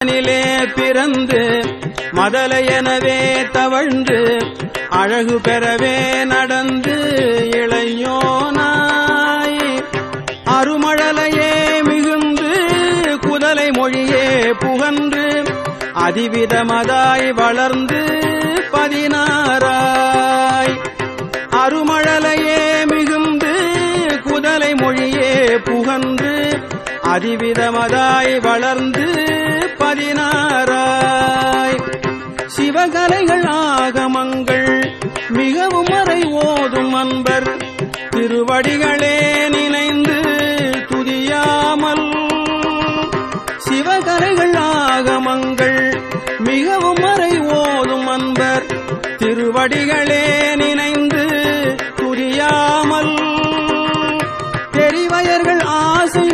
நிலே பிறந்து மதலையெனவே தவழ்ந்து அழகு பெறவே நடந்து இளையோனாய் அருமழலையே மிகுந்து குதலை மொழியே புகன்று அதிவிதமதாய் வளர்ந்து பதினாராய் அருமழலையே மிகுந்து குதலை மொழியே புகன்று அதிவிதமதாய் வளர்ந்து பதினாறாய். சிவகலைகள் ஆகமங்கள் மிகவும் மறை ஓதும் அன்பர் திருவடிகளே நினைந்து துதியாமல். சிவகலைகள் ஆகமங்கள் மிகவும் மறை ஓதும் அன்பர் திருவடிகளே நினைந்து துதியாமல். தெரிவயர்கள் ஆசை